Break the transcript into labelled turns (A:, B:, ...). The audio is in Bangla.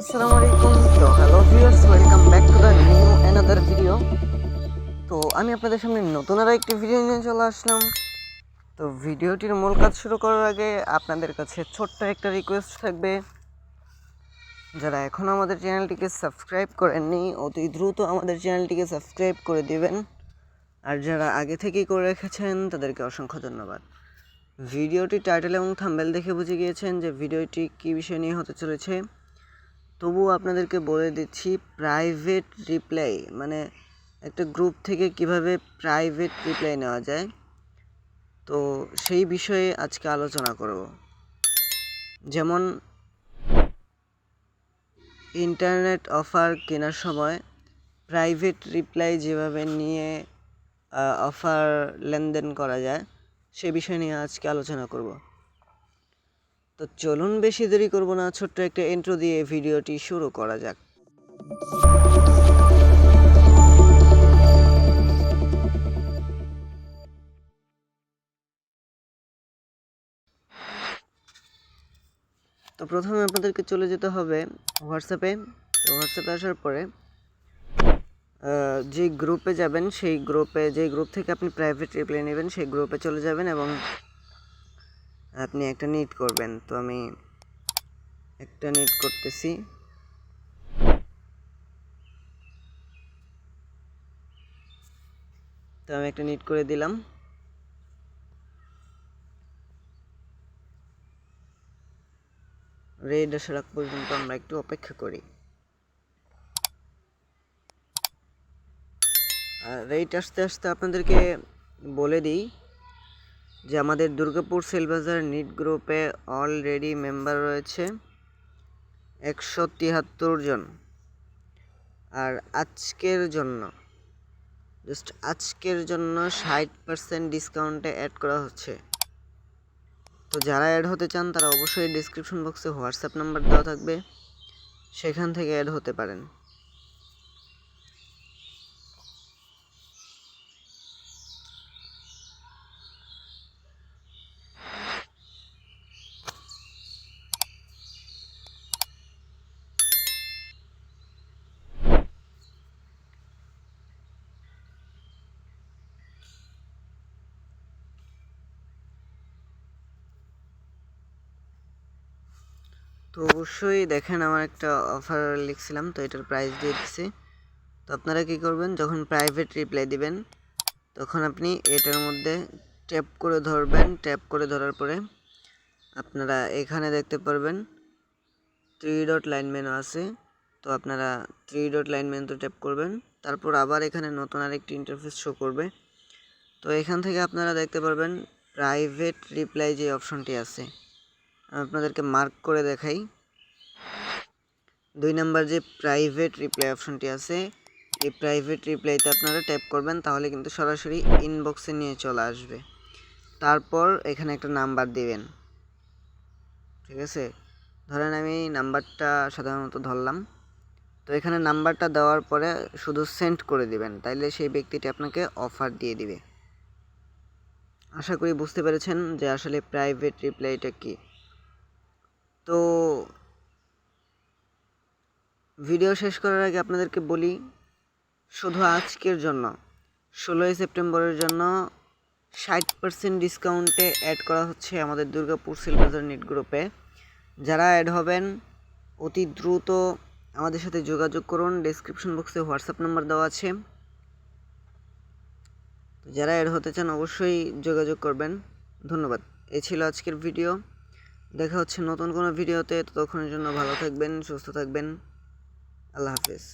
A: আসসালামু আলাইকুম। তো hello viewers welcome back to the new another video তো আমি আপনাদের সামনে নতুন আরও একটি ভিডিও নিয়ে চলে আসলাম। তো ভিডিওটির মূল কাজ শুরু করার আগে আপনাদের কাছে ছোট্ট একটা রিকোয়েস্ট থাকবে। যারা এখনও আমাদের চ্যানেলটিকে সাবস্ক্রাইব করেননি, অতি দ্রুত আমাদের চ্যানেলটিকে সাবস্ক্রাইব করে দিবেন। আর যারা আগে থেকেই করে রেখেছেন, তাদেরকে অসংখ্য ধন্যবাদ। ভিডিওটি টাইটেল এবং থাম্বেল দেখে বুঝে গিয়েছেন যে ভিডিওটি কী বিষয় নিয়ে হতে চলেছে। তবুও আপনাদেরকে বলে দিচ্ছি প্রাইভেট রিপ্লাই মানে একটা গ্রুপ থেকে কীভাবে প্রাইভেট রিপ্লাই নেওয়া যায়। তো সেই বিষয়ে আজকে আলোচনা করব। যেমন ইন্টারনেট অফার কেনার সময় প্রাইভেট রিপ্লাই যেভাবে নিয়ে অফার লেনদেন করা যায়, সে বিষয় নিয়ে আজকে আলোচনা করব। তো চলুন বেশি দেরি করব না, ছোট্ট একটা ইন্ট্রো দিয়ে ভিডিওটি শুরু করা যাক। তো প্রথমে আপনাদেরকে চলে যেতে হবে হোয়াটসঅ্যাপে তো হোয়াটসঅ্যাপে আসার পরে যে গ্রুপে যাবেন, সেই গ্রুপে যে গ্রুপ থেকে আপনি প্রাইভেট রিপ্লাই নেবেন, সেই গ্রুপে চলে যাবেন এবং আপনি একটা নিট করবেন। তো আমি একটা নিট করতেছি। তো আমি একটা নিট করে দিলাম। রেড আসার পর্যন্ত আমরা একটু অপেক্ষা করি। আর রেট আসতে আসতে আপনাদেরকে বলে দিই যে আমাদের দুর্গাপুর সেলবাজার নিট গ্রুপে অলরেডি মেম্বার রয়েছে একশো তিয়াত্তর জন। আর আজকের জন্য জাস্ট আজকের জন্য ষাট পার্সেন্ট ডিসকাউন্টে অ্যাড করা হচ্ছে। তো যারা অ্যাড হতে চান, তারা অবশ্যই ডিসক্রিপশন বক্সে হোয়াটসঅ্যাপ নাম্বার দেওয়া থাকবে। সেখান থেকে অ্যাড হতে পারেন। তো অবশ্যই দেখেন আমার একটা অফার লিখছিলাম, তো এটার প্রাইস দিয়ে দিচ্ছি তো আপনারা কি করবেন, যখন প্রাইভেট রিপ্লাই দিবেন, তখন আপনি এটার মধ্যে ট্যাপ করে ধরবেন। ট্যাপ করে ধরার পরে আপনারা এখানে দেখতে পারবেন থ্রি ডট লাইন আছে। তো আপনারা থ্রি ডট লাইন মেনুতে ট্যাপ করবেন। তারপর আবার এখানে নতুন আরেকটি ইন্টারফেস শো করবে। তো এখান থেকে আপনারা দেখতে পারবেন প্রাইভেট রিপ্লাই যে অপশনটি আছে। আপনাদেরকে মার্ক করে দেখাই। দুই নাম্বার যে প্রাইভেট রিপ্লাই অপশনটি আছে, এই প্রাইভেট রিপ্লাইতে আপনারা ট্যাপ করবেন, তাহলে কিন্তু সরাসরি ইনবক্সে নিয়ে চলে আসবে। তারপর এখানে একটা নাম্বার দিবেন। ঠিক আছে? ধরেন আমি নাম্বারটা সাধারণত ধরলাম। তো এখানে নাম্বারটা দেওয়ার পরে শুধু সেন্ড করে দিবেন, তাইলে সেই ব্যক্তিটি আপনাকে অফার দিয়ে দিবে। আশা করি বুঝতে পেরেছেন যে আসলে প্রাইভেট রিপ্লাইটা কী। তো ভিডিও শেষ করার আগে আপনাদেরকে বলি, শুধু আজকের জন্য, ষোলোই সেপ্টেম্বরের জন্য ষাট পার্সেন্ট ডিসকাউন্টে অ্যাড করা হচ্ছে আমাদের দুর্গাপুর সিলবাজার নিট গ্রুপে যারা অ্যাড হবেন, অতি দ্রুত আমাদের সাথে যোগাযোগ করুন ডেসক্রিপশন বক্সে হোয়াটসঅ্যাপ নাম্বার দেওয়া আছে। যারা অ্যাড হতে চান, অবশ্যই যোগাযোগ করবেন। ধন্যবাদ। এই ছিল আজকের ভিডিও দেখা হচ্ছে নতুন কোনো ভিডিওতে ততক্ষণের জন্য ভালো থাকবেন সুস্থ থাকবেন। আল্লাহ হাফেজ।